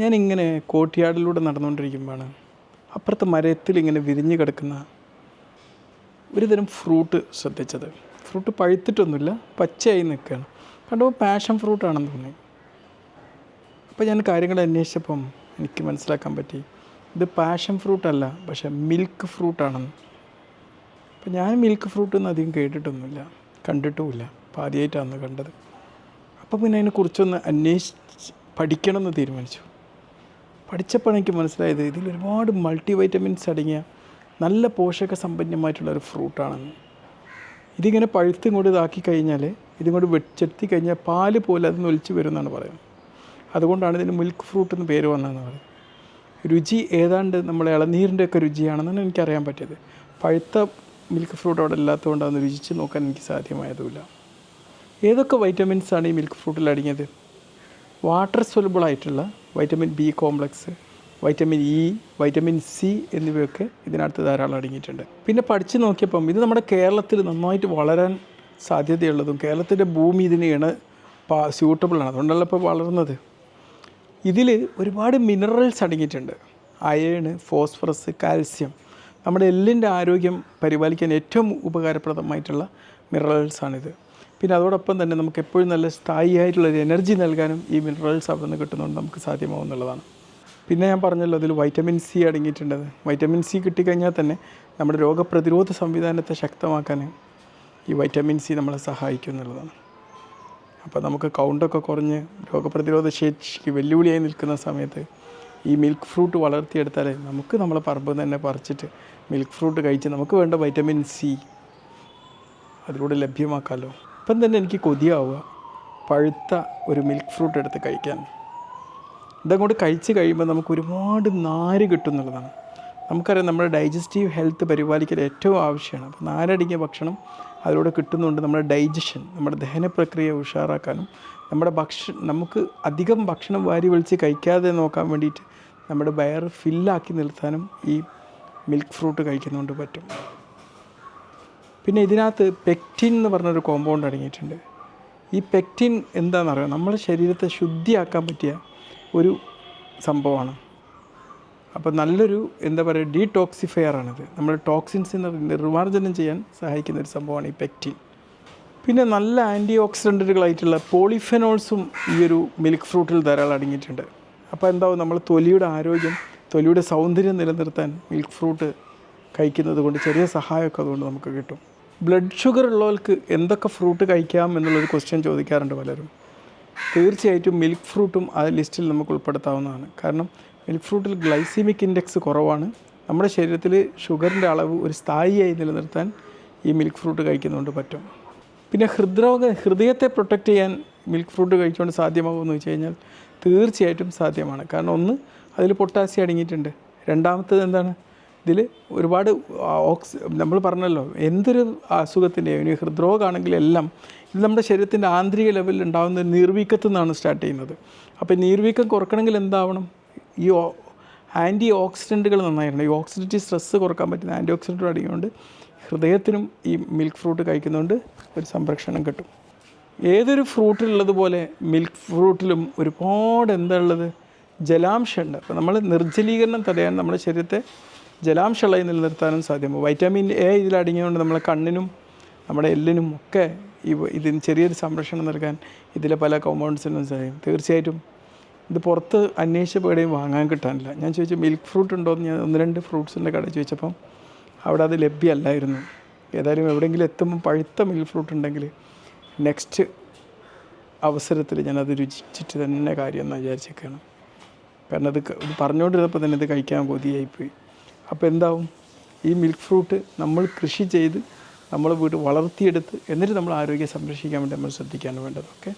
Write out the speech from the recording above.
ഞാനിങ്ങനെ കോട്ടിയാടിലൂടെ നടന്നുകൊണ്ടിരിക്കുമ്പോഴാണ് അപ്പുറത്തെ മരത്തിൽ ഇങ്ങനെ വിരിഞ്ഞു കിടക്കുന്ന ഒരുതരം ഫ്രൂട്ട് ശ്രദ്ധിച്ചത്. ഫ്രൂട്ട് പഴുത്തിട്ടൊന്നുമില്ല പച്ചയായി നിൽക്കുകയാണ്. കണ്ടപ്പോൾ പാഷൻ ഫ്രൂട്ടാണെന്ന് തോന്നി. അപ്പോൾ ഞാൻ കാര്യങ്ങൾ അന്വേഷിച്ചപ്പം എനിക്ക് മനസ്സിലാക്കാൻ പറ്റി ഇത് പാഷൻ ഫ്രൂട്ടല്ല പക്ഷേ മിൽക്ക് ഫ്രൂട്ടാണെന്ന്. അപ്പം ഞാൻ മിൽക്ക് ഫ്രൂട്ട് ഒന്നും അധികം കേട്ടിട്ടൊന്നുമില്ല കണ്ടിട്ടുമില്ല അപ്പോൾ ആദ്യമായിട്ടാണ് കണ്ടത്. അപ്പോൾ പിന്നെ അതിനെക്കുറിച്ചൊന്ന് അന്വേഷിച്ച് പഠിക്കണമെന്ന് തീരുമാനിച്ചു. പഠിച്ചപ്പോൾ എനിക്ക് മനസ്സിലായത് ഇതിൽ ഒരുപാട് മൾട്ടി വൈറ്റമിൻസ് അടങ്ങിയ നല്ല പോഷക സമ്പന്നമായിട്ടുള്ള ഒരു ഫ്രൂട്ടാണെന്ന് ഇതിങ്ങനെ പഴുത്തും കൂടി ഇതാക്കി കഴിഞ്ഞാൽ ഇതും ഇതിങ്ങോട്ട് വെച്ചെടുത്തി കഴിഞ്ഞാൽ പാൽ പോലെ അത് ഒലിച്ച് വരുമെന്നാണ് പറയുന്നത്. അതുകൊണ്ടാണ് ഇതിന് മിൽക്ക് ഫ്രൂട്ട് എന്ന് പേര് വന്നതെന്ന് പറയുന്നത്. രുചി ഏതാണ്ട് നമ്മളെ ഇളനീരിന്റെ ഒക്കെ രുചിയാണെന്നാണ് എനിക്കറിയാൻ പറ്റിയത്. പഴുത്ത മിൽക്ക് ഫ്രൂട്ട് അവിടെ ഇല്ലാത്തതുകൊണ്ട് അതൊന്ന് രുചിച്ച് നോക്കാൻ എനിക്ക് സാധ്യമായതുമില്ല. ഏതൊക്കെ വൈറ്റമിൻസാണ് ഈ മിൽക്ക് ഫ്രൂട്ടിൽ അടങ്ങിയത്? വാട്ടർ സൊലബിൾ ആയിട്ടുള്ള vitamin B complex vitamin E vitamin C എന്നിവയൊക്കെ ഇതിനകത്ത് ധാരാളം അടങ്ങിയിട്ടുണ്ട്. പിന്നെ പഠിച്ചു നോക്കിയപ്പം ഇത് നമ്മുടെ കേരളത്തിൽ നന്നായിട്ട് വളരാൻ സാധ്യതയുള്ളതും കേരളത്തിന്റെ ഭൂമി ഇതിന് ഇണ പാ സ്യൂട്ടബിളാണ് അതുകൊണ്ടല്ല ഇപ്പോൾ വളർന്നത്. ഇതിൽ ഒരുപാട് മിനറൽസ് അടങ്ങിയിട്ടുണ്ട്. അയേണ് ഫോസ്ഫറസ് കാൽസ്യം നമ്മുടെ എല്ലിന്റെ ആരോഗ്യം പരിപാലിക്കാൻ ഏറ്റവും ഉപകാരപ്രദമായിട്ടുള്ള മിനറൽസാണിത് പിന്നെ അതോടൊപ്പം തന്നെ നമുക്ക് എപ്പോഴും നല്ല സ്ഥായിയായിട്ടുള്ള ഒരു എനർജി നൽകാനും ഈ മിനറൽസ് അവിടെ നിന്ന് കിട്ടുന്നതുകൊണ്ട് നമുക്ക് സാധ്യമാവും എന്നുള്ളതാണ്. പിന്നെ ഞാൻ പറഞ്ഞല്ലോ അതിൽ വൈറ്റമിൻ സി അടങ്ങിയിട്ടുണ്ട് വൈറ്റമിൻ സി കിട്ടിക്കഴിഞ്ഞാൽ തന്നെ നമ്മുടെ രോഗപ്രതിരോധ സംവിധാനത്തെ ശക്തമാക്കാൻ ഈ വൈറ്റമിൻ സി നമ്മളെ സഹായിക്കും എന്നുള്ളതാണ്. അപ്പോൾ നമുക്ക് കൗണ്ടൊക്കെ കുറഞ്ഞ് രോഗപ്രതിരോധ ശേഷിക്ക് വെല്ലുവിളിയായി നിൽക്കുന്ന സമയത്ത് ഈ മിൽക്ക് ഫ്രൂട്ട് വളർത്തിയെടുത്താൽ നമുക്ക് നമ്മളെ പറമ്പ് തന്നെ പറിച്ചിട്ട് മിൽക്ക് ഫ്രൂട്ട് കഴിച്ച് നമുക്ക് വേണ്ട വൈറ്റമിൻ സി അതിലൂടെ ലഭ്യമാക്കാമല്ലോ. ഇപ്പം തന്നെ എനിക്ക് കൊതിയാവുക. പഴുത്ത ഒരു മിൽക്ക് ഫ്രൂട്ട് എടുത്ത് കഴിക്കാൻ. ഇതങ്ങോട്ട് കഴിച്ച് കഴിയുമ്പോൾ നമുക്ക് ഒരുപാട് നാര് കിട്ടും എന്നുള്ളതാണ്. നമുക്കറിയാം നമ്മുടെ ഡൈജസ്റ്റീവ് ഹെൽത്ത് പരിപാലിക്കൽ ഏറ്റവും ആവശ്യമാണ്. അപ്പോൾ നാരടങ്ങിയ ഭക്ഷണം അതിലൂടെ കിട്ടുന്നുണ്ട് നമ്മുടെ ഡൈജഷൻ നമ്മുടെ ദഹന പ്രക്രിയ ഉഷാറാക്കാനും നമ്മുടെ ഭക്ഷ നമുക്ക് അധികം ഭക്ഷണം വാരി വലിച്ച് കഴിക്കാതെ നോക്കാൻ വേണ്ടിയിട്ട് നമ്മുടെ വയർ ഫില്ലാക്കി നിർത്താനും ഈ മിൽക്ക് ഫ്രൂട്ട് കഴിക്കുന്നതുകൊണ്ട് പറ്റും. പിന്നെ ഇതിനകത്ത് പെക്റ്റിൻ എന്ന് പറഞ്ഞൊരു കോമ്പൗണ്ട് അടങ്ങിയിട്ടുണ്ട്. ഈ പെക്റ്റിൻ എന്താണെന്നറിയാം നമ്മുടെ ശരീരത്തെ ശുദ്ധിയാക്കാൻ പറ്റിയ ഒരു സംഭവമാണ്. അപ്പോൾ നല്ലൊരു എന്താ പറയുക ഡീടോക്സിഫയർ ആണിത്. നമ്മൾ ടോക്സിൻസിനെ നിർമ്മാർജനം ചെയ്യാൻ സഹായിക്കുന്ന ഒരു സംഭവമാണ് ഈ പെക്റ്റിൻ പിന്നെ നല്ല ആന്റി ഓക്സിഡന്റുകളായിട്ടുള്ള പോളിഫെനോൾസും ഈ ഒരു മിൽക്ക് ഫ്രൂട്ടിൽ ധാരാളം അടങ്ങിയിട്ടുണ്ട്. അപ്പോൾ എന്താവും? നമ്മൾ തൊലിയുടെ ആരോഗ്യം തൊലിയുടെ സൗന്ദര്യം നിലനിർത്താൻ മിൽക്ക് ഫ്രൂട്ട് കഴിക്കുന്നത് കൊണ്ട് ചെറിയ സഹായമൊക്കെ അതുകൊണ്ട് നമുക്ക് കിട്ടും. ബ്ലഡ് ഷുഗർ ഉള്ളവർക്ക് എന്തൊക്കെ ഫ്രൂട്ട് കഴിക്കാം എന്നുള്ളൊരു ക്വസ്റ്റ്യൻ ചോദിക്കാറുണ്ട് പലരും. തീർച്ചയായിട്ടും മിൽക്ക് ഫ്രൂട്ടും ആ ലിസ്റ്റിൽ നമുക്ക് ഉൾപ്പെടുത്താവുന്നതാണ്. കാരണം മിൽക്ക് ഫ്രൂട്ടിൽ ഗ്ലൈസീമിക് ഇൻഡെക്സ് കുറവാണ്. നമ്മുടെ ശരീരത്തിൽ ഷുഗറിന്റെ അളവ് ഒരു സ്ഥായിയായി നിലനിർത്താൻ ഈ മിൽക്ക് ഫ്രൂട്ട് കഴിക്കുന്നതുകൊണ്ട് പറ്റും. പിന്നെ ഹൃദ്രോഗ ഹൃദയത്തെ പ്രൊട്ടക്റ്റ് ചെയ്യാൻ മിൽക്ക് ഫ്രൂട്ട് കഴിച്ചുകൊണ്ട് സാധ്യമാകുമെന്ന് വെച്ച് കഴിഞ്ഞാൽ തീർച്ചയായിട്ടും സാധ്യമാണ്. കാരണം ഒന്ന് അതിൽ പൊട്ടാസ്യം അടങ്ങിയിട്ടുണ്ട്. രണ്ടാമത്തത് എന്താണ്? ഇതിൽ ഒരുപാട് ഓക്സി നമ്മൾ പറഞ്ഞല്ലോ എന്തൊരു അസുഖത്തിന്റെയും ഇനി ഹൃദ്രോഗമാണെങ്കിലും എല്ലാം ഇത് നമ്മുടെ ശരീരത്തിന്റെ ആന്തരിക ലെവലിൽ ഉണ്ടാകുന്ന നീർവീക്കത്തു നിന്നാണ് സ്റ്റാർട്ട് ചെയ്യുന്നത്. അപ്പോൾ നീർവീക്കം കുറക്കണമെങ്കിൽ എന്താവണം? ഈ ആന്റി ഓക്സിഡന്റുകൾ നന്നായിട്ടുണ്ട് ഈ ഓക്സിഡേറ്റീവ് സ്ട്രെസ്സ് കുറയ്ക്കാൻ പറ്റുന്ന ആന്റി ഓക്സിഡന്റ് അടങ്ങിയുകൊണ്ട് ഹൃദയത്തിനും ഈ മിൽക്ക് ഫ്രൂട്ട് കഴിക്കുന്നതുകൊണ്ട് ഒരു സംരക്ഷണം കിട്ടും. ഏതൊരു ഫ്രൂട്ടിലുള്ളതുപോലെ മിൽക്ക് ഫ്രൂട്ടിലും ഒരുപാട് എന്താ ഉള്ളത്? ജലാംശമുണ്ട്. അപ്പോൾ നമ്മൾ നിർജലീകരണം തടയാൻ നമ്മുടെ ശരീരത്തെ ജലാംശമുള്ളതായി നിലനിർത്താനും സാധ്യമാകും വൈറ്റമിൻ എ ഇതിൽ ഇതിലടങ്ങിയതുകൊണ്ട് നമ്മളെ കണ്ണിനും നമ്മുടെ എല്ലിനും ഒക്കെ ഈ ഇതിന് ചെറിയൊരു സംരക്ഷണം നൽകാൻ ഇതിലെ പല കോമ്പൗണ്ട്സിനും സാധിക്കും. തീർച്ചയായിട്ടും ഇത് പുറത്ത് അന്വേഷിച്ച എവിടെയും വാങ്ങാൻ കിട്ടാനില്ല. ഞാൻ ചോദിച്ചു മിൽക്ക് ഫ്രൂട്ട് ഉണ്ടോ എന്ന് ഞാൻ ഒന്ന് രണ്ട് ഫ്രൂട്ട്സിന്റെ കട ചോദിച്ചപ്പം അവിടെ അത് ലഭ്യമല്ലായിരുന്നു. ഏതായാലും എവിടെയെങ്കിലും എത്തുമ്പോൾ പഴുത്ത മിൽക്ക് ഫ്രൂട്ട് ഉണ്ടെങ്കിൽ നെക്സ്റ്റ് അവസരത്തിൽ ഞാനത് രുചിച്ചിട്ട് തന്നെ കാര്യം എന്ന് വിചാരിച്ചേക്കാണ്. കാരണം അത് പറഞ്ഞുകൊണ്ടിരുന്നപ്പോൾ തന്നെ ഇത് കഴിക്കാൻ കൊതിയായിപ്പോയി. അപ്പോൾ എന്താവും? ഈ മിൽക്ക് ഫ്രൂട്ട് നമ്മൾ കൃഷി ചെയ്ത് നമ്മൾ വീട് വളർത്തിയെടുത്ത് എന്നിട്ട് നമ്മൾ ആരോഗ്യം സംരക്ഷിക്കാൻ വേണ്ടി നമ്മൾ ശ്രദ്ധിക്കാൻ വേണ്ടത്. ഓക്കെ